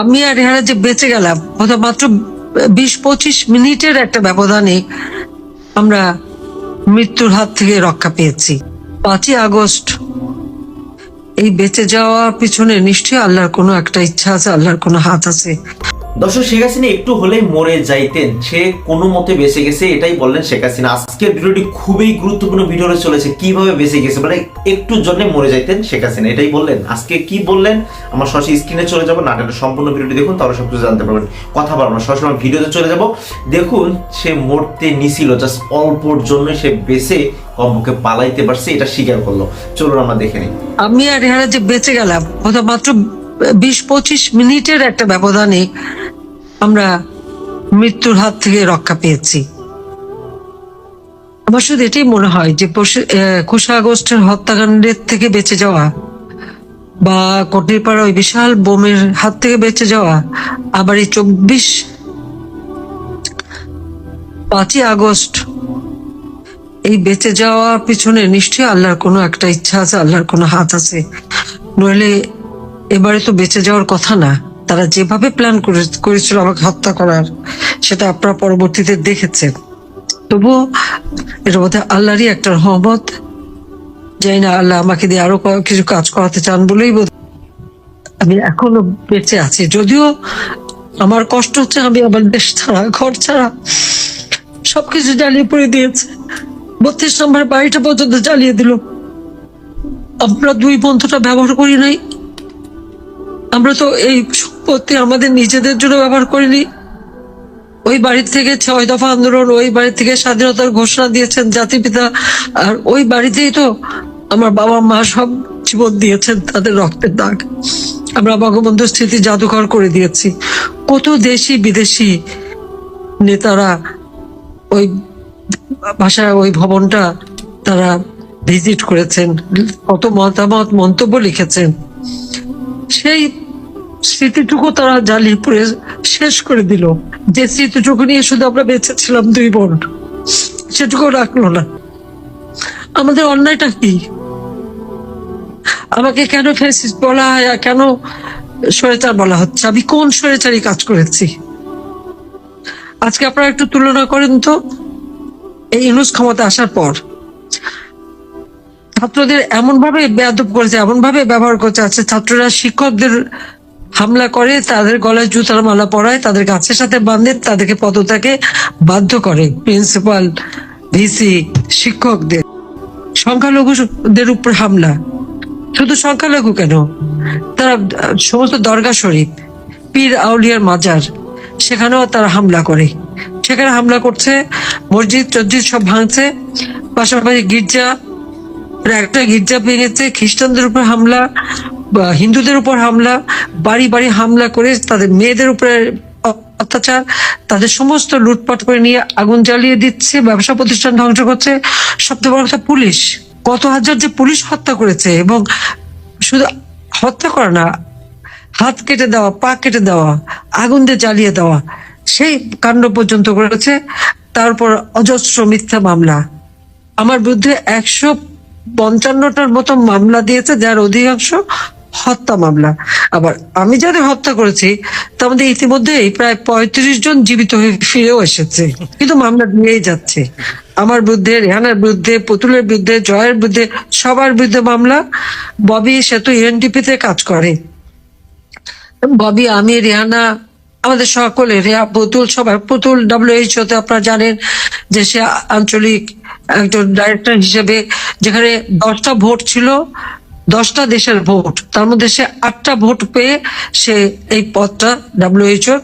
আমি আর রেহানা যে বেঁচে গেলাম, হয়তো মাত্র বিশ পঁচিশ মিনিটের একটা ব্যবধানে আমরা মৃত্যুর হাত থেকে রক্ষা পেয়েছি। পাঁচই আগস্ট, এই বেঁচে যাওয়ার পিছনে নিশ্চয়ই আল্লাহর কোনো একটা ইচ্ছা আছে, আল্লাহর কোনো হাত আছে। দর্শক, শেখ হাসিনা একটু হলেই মরে যাইতেন। সে কোনো মতে বেঁচে গেছে, এটাই বললেন শেখ হাসিনা। আজকের ভিডিওটি খুবই গুরুত্বপূর্ণ ভিডিও চলেছে, কীভাবে বেঁচে গেছে মানে একটু জন্য মরে যাইতেন শেখ হাসিনা, এটাই বললেন। আজকে কি বললেন? আমার সরাসরি স্ক্রিনে চলে যাব নাটকের সম্পূর্ণ ভিডিওটি দেখুন, তাহলে সব কিছু জানতে পারবেন। কথা বলব না, সরাসরি ভিডিওতে চলে যাব। দেখুন, সে মরতে নিছিল, জাস্ট অল্পর জন্য সে বেঁচে কমপক্ষে পালাইতে পারছে, এটা স্বীকার করল। চলুন আমরা দেখে নিই। আমি আর যে বেঁচে গেলাম মাত্র বিশ পঁচিশ মিনিটের একটা ব্যবধানে মৃত্যুর হাত থেকে রক্ষা পেয়েছি। আমার শুধু এটাই মনে হয় যে কুশা আগস্টের হত্যাকাণ্ডের থেকে বেঁচে যাওয়া বা কটিরপাড়া ওই বিশাল বোমের হাত থেকে বেঁচে যাওয়া আবার এই চব্বিশ পাঁচই আগস্ট, এই বেঁচে যাওয়ার পিছনে নিশ্চয়ই আল্লাহর কোনো একটা ইচ্ছা আছে, আল্লাহর কোনো হাত আছে। নইলে এবারে তো বেঁচে যাওয়ার কথা না। তারা যেভাবে প্ল্যান করেছিল আমাকে হত্যা করার, সেটা আপনারা পরবর্তীতে দেখেছেন। তবুও এটা বোধহয় আল্লাহরই একটা রহমত। যাই না আল্লাহ আমাকে দিয়ে আরও কিছু কাজ করাতে চান বলেই বোধ আমি এখনও বেঁচে আছি। যদিও আমার কষ্ট হচ্ছে আমি আমার দেশ ছাড়া, ঘর ছাড়া, সবকিছু জ্বালিয়ে পড়ে দিয়েছে। বত্রিশ নম্বর বাড়িটা পর্যন্ত জ্বালিয়ে দিল। আমরা দুই বন্ধুটা ব্যবহার করি নাই। আমরা তো এই সম্পত্তি আমাদের নিজেদের জন্য ব্যবহার করিনি। ওই বাড়ি থেকে ছয় দফা আন্দোলন, ওই বাড়ি থেকে স্বাধীনতার ঘোষণা দিয়েছেন জাতিপিতা আর ওই বাড়িতেই তো আমার বাবা মা সব জীবন দিয়েছেন তাদের রক্তের দাগ। আমরা বঙ্গবন্ধু স্মৃতি জাদুঘর করে দিয়েছি। কত দেশি বিদেশি নেতারা ওই ভাষা ওই ভবনটা তারা ভিজিট করেছেন, কত মতামত, মন্তব্য লিখেছেন। সেই স্মৃতিটুকু তারা জ্বালিয়ে পুড়ে শেষ করে দিল। যে স্মৃতিটুকু নিয়ে শুধু আমরা বেঁচে ছিলাম দুই বোন সেটুকু রাখল না। আমাদের অন্যায়টা কি? আমাকে কেন ফেসিস বলা হয় কেন স্বৈরাচার বলা হচ্ছে? আমি কোন স্বৈরাচারই কাজ করেছি? আজকে আপনারা একটু তুলনা করেন তো। এই ইউনুস ক্ষমতা আসার পর ছাত্রদের এমন ভাবে বেয়াদব করেছে এমন ভাবে ব্যবহার করছে আছে ছাত্ররা শিক্ষকদের হামলা করে, তাদের গলায় জুতার মালা পরায়, তাদের গাছের সাথে বাঁধে, তাদেরকে পদত্যাগে বাধ্য করে প্রিন্সিপাল, ভিসি, শিক্ষকদের। সংখ্যালঘুদের উপর হামলা। শুধু সংখ্যালঘু কেন? তারা, সমস্ত দরগা শরীফ, পীর আউলিয়ার মাজার, সেখানেও তারা হামলা করে। সেখানে হামলা করছে, মসজিদ টসজিদ সব ভাঙছে, পাশাপাশি গির্জা একটা গির্জা ভেঙেছে, খ্রিস্টানদের উপর হামলা হিন্দুদের উপর হামলা, বাড়ি বাড়ি হামলা করে তাদের মেয়েদের উপরে অত্যাচার, তাদের সমস্ত লুটপাট করে নিয়ে আগুন জ্বালিয়ে দিচ্ছে, ব্যবসা প্রতিষ্ঠান ধ্বংস করছে। সবচেয়ে বড় কথা পুলিশ। কত হাজার যে পুলিশ হত্যা করেছে এবং শুধু হত্যা করা না, হাত কেটে দেওয়া, পা কেটে দেওয়া, আগুন দিয়ে জ্বালিয়ে দেওয়া, সেই কাণ্ড পর্যন্ত করেছে। তারপর অজস্র মিথ্যা মামলা। আমার বিরুদ্ধে একশো পঞ্চান্নটার মতো মামলা দিয়েছে, যার অধিকাংশ হত্যা মামলা। আবার আমি যাদের হত্যা করেছি তার মধ্যে ইতিমধ্যেই প্রায় পঁয়ত্রিশ জন জীবিত হয়ে ফিরেও এসেছে। কিন্তু মামলা দিয়েই যাচ্ছে। আমার বিরুদ্ধে, রেহানার বিরুদ্ধে, পুতুলের বিরুদ্ধে, জয়ের বিরুদ্ধে, সবার বিরুদ্ধে মামলা। ববি সেতু ইউএনডিপিতে কাজ করে। ববি, আমি, রেহানা, আমাদের সকলে, রেহা, পুতুল, সবাই, পুতুল ডাব্লিউএইচও তে আপনারা জানেন যে সে আঞ্চলিক একজন ডাইরেক্টর হিসেবে, যেখানে দশটা ভোট ছিল দশটা দেশের ভোট, তার মধ্যে সে আটটা ভোট পেয়ে সে এই পদটা ডাব্লিউএইচও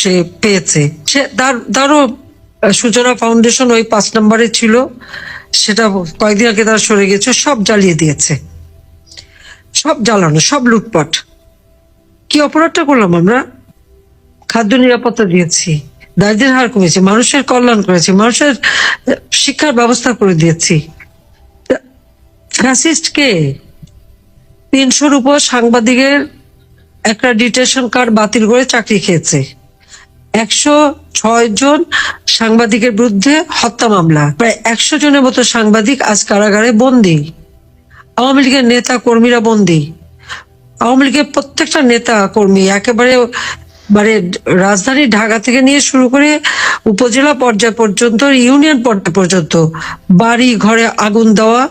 সে পেয়েছে। সে তার, তারও সূচনা ফাউন্ডেশন ওই পাঁচ নম্বরে ছিল। সেটা কয়েকদিন আগে তারা সরে গেছে, সব জ্বালিয়ে দিয়েছে। সব জ্বালানো, সব লুটপাট। কি অপরাধটা করলাম আমরা? খাদ্য নিরাপত্তা দিয়েছি দারিদ্রের হার কমেছে, মানুষের কল্যাণ করেছি, মানুষের শিক্ষার ব্যবস্থা করে দিয়েছি। ফ্যাসিস্ট কে তিনশোর উপর সাংবাদিকের ডিটেশন কার্ড বাতিল করে চাকরি খেয়েছে। একশো ছয় জন সাংবাদিকের বিরুদ্ধে হত্যা মামলা। প্রায় একশো জনের মতো সাংবাদিক আজ কারাগারে বন্দী। আওয়ামী লীগের নেতা কর্মীরা বন্দী। আওয়ামী লীগের প্রত্যেকটা নেতা কর্মী একেবারে মানে রাজধানী ঢাকা থেকে নিয়ে শুরু করে উপজেলা পর্যায় পর্যন্ত, ইউনিয়ন পর্যায় পর্যন্ত বাড়ি, ঘরে আগুন দেওয়া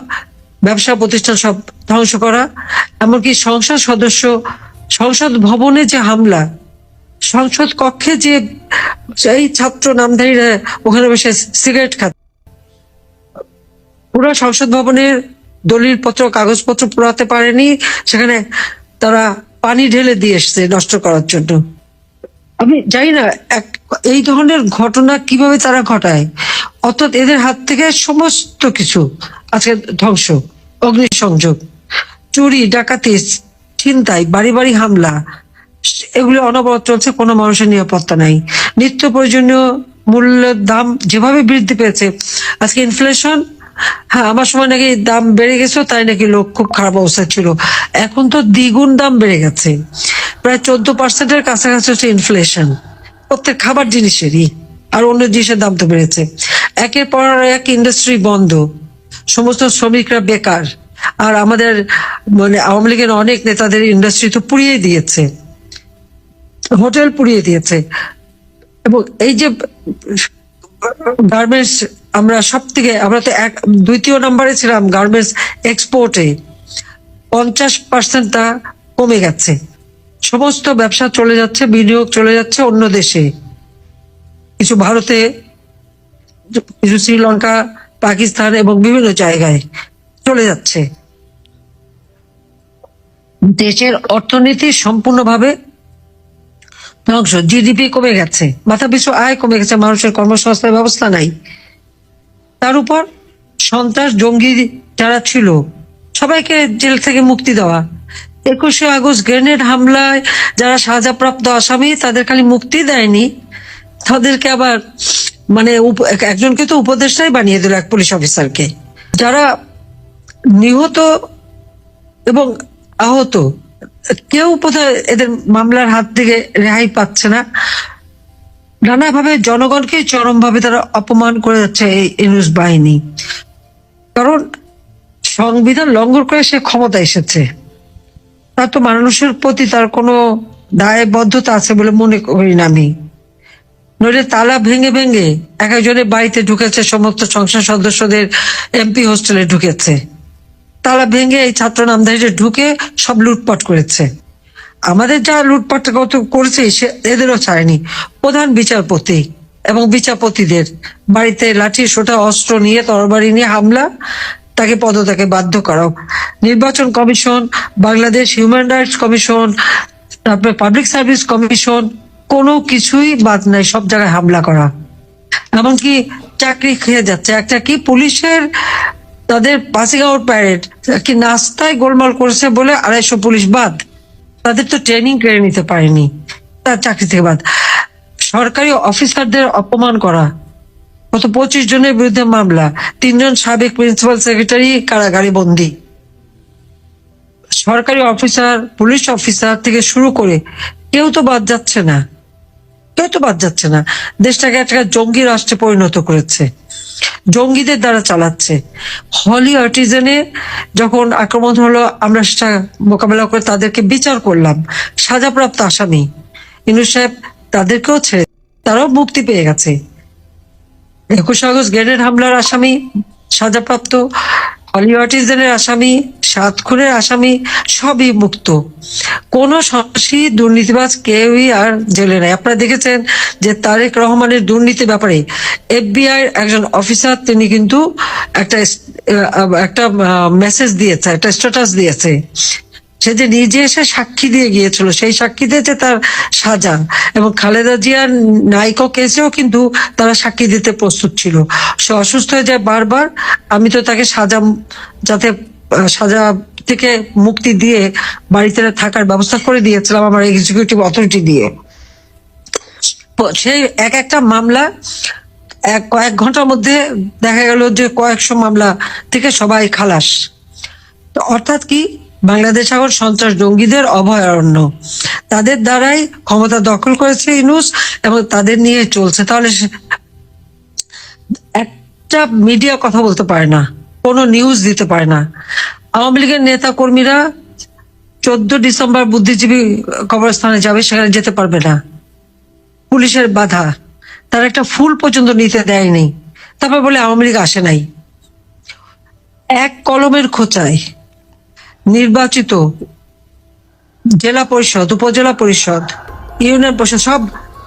ব্যবসা, প্রতিষ্ঠান সব ধ্বংস করা, এমনকি সংসদ সদস্য, সংসদ ভবনে যে হামলা, সংসদ কক্ষে যে এই ছাত্র নামধারীরা ওখানে বসে সিগারেট খাচ্ছে পুরো সংসদ ভবনের দলিল পত্র, কাগজপত্র পুরাতে পারেনি, সেখানে তারা পানি ঢেলে দিয়ে এসছে নষ্ট করার জন্য। আমি জানি না, এক, এই ধরনের ঘটনা কীভাবে তারা ঘটায়, অর্থাৎ এদের হাত থেকে সমস্ত কিছু আজকে ধ্বংস। অগ্নিসংযোগ, চুরি, ডাকাতি, ছিনতাই, বাড়ি বাড়ি হামলা, এগুলো অনবরত চলছে কোনো মানুষের নিরাপত্তা নাই। নিত্য প্রয়োজনীয় মূল্যের দাম যেভাবে বৃদ্ধি পেয়েছে, আজকে ইনফ্লেশন হ্যাঁ আমার সময় নাকি দাম বেড়ে গেছে, তাই নাকি লোক খুব খারাপ অবস্থা ছিল। এখন তো দ্বিগুণ দাম বেড়ে গেছে। প্রায় চোদ্দ পার্সেন্টের কাছাকাছি হচ্ছে ইনফ্লেশন প্রত্যেক খাবার জিনিসেরই, আর অন্য জিনিসের দাম তো বেড়েছে। একের পর এক ইন্ডাস্ট্রি বন্ধ। সমস্ত শ্রমিকরা বেকার। আর আমাদের মানে আওয়ামী লীগের অনেক নেতাদের ইন্ডাস্ট্রি তো পুড়িয়ে দিয়েছে। হোটেল পুড়িয়ে দিয়েছে। এবং এই যে গার্মেন্টস আমরা সব থেকে আমরা তো এক, দ্বিতীয় নম্বরে ছিলাম গার্মেন্টস এক্সপোর্টে পঞ্চাশ পার্সেন্ট তা কমে গেছে। সমস্ত ব্যবসা চলে যাচ্ছে, বিনিয়োগ চলে যাচ্ছে অন্য দেশে। কিছু ভারতে, কিছু শ্রীলঙ্কা পাকিস্তান এবং বিভিন্ন জায়গায় চলে যাচ্ছে। দেশের অর্থনীতি সম্পূর্ণভাবে ধ্বংস জিডিপি কমে গেছে, মাথা পিছু আয় কমে গেছে, মানুষের কর্মসংস্থান ব্যবস্থা নাই। তার উপর সন্ত্রাস, জঙ্গি যারা ছিল, সবাইকে জেল থেকে মুক্তি দেওয়া। একুশে আগস্ট গ্রেনেড হামলায় যারা সাজাপ্রাপ্ত আসামি, তাদের খালি মুক্তি দেয়নি, তাদেরকে আবার মানে একজনকে তো উপদেষ্টাই বানিয়ে দিল এক পুলিশ অফিসারকে যারা নিহত এবং আহত, কেউ বোধহয় এদের মামলার হাত থেকে রেহাই পাচ্ছে না। নানাভাবে জনগণকে চরমভাবে তারা অপমান করে যাচ্ছে এই ইনুস বাহিনী। কারণ সংবিধান লঙ্ঘন করে সে ক্ষমতা এসেছে। তার তো মানুষের প্রতি তার কোনো দায়বদ্ধতা আছে বলে মনে করি না আমি। নইলে তালা ভেঙে ভেঙে এক একজনের বাড়িতে ঢুকেছে, সমস্ত সংসদ সদস্যদের এমপি হোস্টেলে ঢুকেছে। তালা ভেঙে এই ছাত্র নামধারীরা ঢুকে সব লুটপাট করেছে। আমাদের যা লুটপাট করেছে, সে এদেরও ছাড়েনি। প্রধান বিচারপতি এবং বিচারপতিদের বাড়িতে লাঠি, সোটা, অস্ত্র নিয়ে, তরবারি নিয়ে হামলা, তাকে পদত্যাগে বাধ্য করা নির্বাচন commission, Bangladesh human rights commission, তারপরে পাবলিক সার্ভিস কমিশন কিছুই বাদ নাই, সব জায়গায় হামলা করা। এমনকি চাকরি খেয়ে যাচ্ছে। একটা কি পুলিশের, তাদের পাসিং প্যারেড কি নাস্তায় গোলমাল করেছে বলে আড়াইশো পুলিশ বাদ। তাদের তো ট্রেনিং কেড়ে নিতে পারেনি। তার চাকরি থেকে বাদ। সরকারি অফিসারদের অপমান করা। গত পঁচিশ জনের বিরুদ্ধে মামলা। তিনজন সাবেক প্রিন্সিপাল সেক্রেটারি, কারাগারে বন্দী। সরকারি অফিসার, পুলিশ অফিসার থেকে শুরু করে কেউ তো বাদ যাচ্ছে না। কেউ তো বাদ যাচ্ছে না। দেশটাকে একটা জঙ্গি রাষ্ট্রে পরিণত করেছে। জঙ্গিদের দ্বারা চালাচ্ছে। হলি আর্টিজেনে যখন আক্রমণ হলো, আমরা সেটা মোকাবেলা করে তাদেরকে বিচার করলাম। সাজাপ্রাপ্ত আসামি। ইনু সাহেব তাদেরকেও ছেড়ে তারাও মুক্তি পেয়ে গেছে। একুশ আগস্ট গ্রেনেড হামলার আসামি সাজাপ্রাপ্ত হলি আর্টিজেনের আসামি, সাত খুনের আসামি সবই মুক্ত। কোন সন্ত্রাসী, দুর্নীতিবাজ কেউই আর জেলে নাই। আপনারা দেখেছেন যে তারেক রহমানের দুর্নীতি ব্যাপারে এফবিআই একজন অফিসার, তিনি কিন্তু একটা একটা মেসেজ দিয়েছে, একটা স্ট্যাটাস দিয়েছে। সে যে নিজে এসে সাক্ষী দিয়ে গিয়েছিল, সেই সাক্ষী দিয়েছে তার সাজা। এবং খালেদা জিয়ার নাইকো কেসেও কিন্তু তারা সাক্ষী দিতে প্রস্তুত ছিল। সে অসুস্থ হয়ে যায় বারবার। আমি তো তাকে সাজা, যাতে সাজা থেকে মুক্তি দিয়ে বাড়িতে থাকার ব্যবস্থা করে দিয়েছিলাম আমার এক্সিকিউটিভ অথরিটি দিয়ে। সেই এক একটা মামলা, এক, কয়েক ঘণ্টার মধ্যে দেখা গেল যে কয়েকশো মামলা থেকে সবাই খালাস। অর্থাৎ কি? বাংলাদেশ এখন সন্ত্রাস জঙ্গিদের অভয়ারণ্য। তাদের দ্বারাই ক্ষমতা দখল করেছে ইনুস এবং তাদের নিয়ে চলছে। তাহলে একটা মিডিয়া কথা বলতে পারে না, কোনো নিউজ দিতে পারে না। আওয়ামী লীগের নেতা কর্মীরা চোদ্দ ডিসেম্বর বুদ্ধিজীবী কবরস্থানে যাবে, সেখানে যেতে পারবে না। পুলিশের বাধা। তার একটা ফুল পর্যন্ত নিতে দেয়নি। তারপর বলে আওয়ামী লীগ আসে নাই। এক কলমের খোঁচায় নির্বাচিত জেলা পরিষদ, উপজেলা পরিষদ, ইউনিয়ন পরিষদ, সব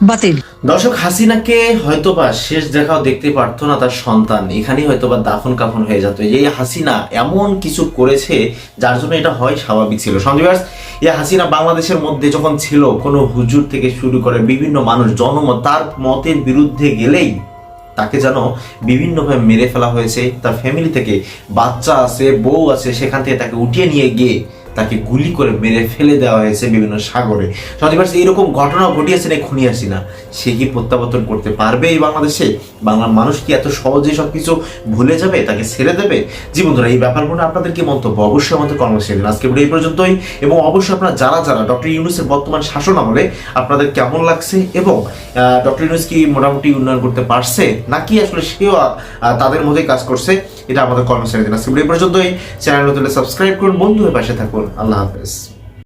বাতিল। দর্শক, হাসিনাকে হয়তোবা শেষ দেখাও দেখতে পারতো না তার সন্তান। এখানেই হয়তোবা দাফন কাফন হয়ে যেত। এই হাসিনা এমন কিছু করেছে যার জন্য এটা হয় স্বাভাবিক ছিল। সঞ্জীবাস, এই হাসিনা বাংলাদেশের মধ্যে যখন ছিল, কোনো হুজুর থেকে শুরু করে বিভিন্ন মানুষ, জনমত, তার মতের বিরুদ্ধে গেলেই তাকে যেন বিভিন্নভাবে মেরে ফেলা হয়েছে, তার ফ্যামিলি থেকে বাচ্চা আছে, বউ আছে, সেখান থেকে তাকে উঠিয়ে নিয়ে গিয়ে তাকে গুলি করে মেরে ফেলে দেওয়া হয়েছে বিভিন্ন সাগরে। সত্যি এইরকম ঘটনা ঘটিয়েছেন এই খুনি হাসিনা সে কি প্রত্যাবর্তন করতে পারবে এই বাংলাদেশে? বাংলার মানুষ কি এত সহজে সব কিছু ভুলে যাবে, তাকে ছেড়ে দেবে? জি বন্ধুরা, এই ব্যাপারগুলো আপনাদের কি মন্তব্য? অবশ্যই আমাদের কর্মসূচি দিন আজকে এই পর্যন্তই, এবং অবশ্যই আপনারা যারা যারা ডক্টর ইউনুসের বর্তমান শাসন আমলে আপনাদের কেমন লাগছে এবং ডক্টর ইউনুস কি মোটামুটি উন্নয়ন করতে পারছে? নাকি আসলে সেও তাদের মধ্যেই কাজ করছে? এটা আমাদের কর্মসূচি দিন আজকে পর্যন্তই চ্যানেল নতুন সাবস্ক্রাইব করুন। বন্ধু হয়ে পাশে থাকুন। আল্লাহ হাফেজ।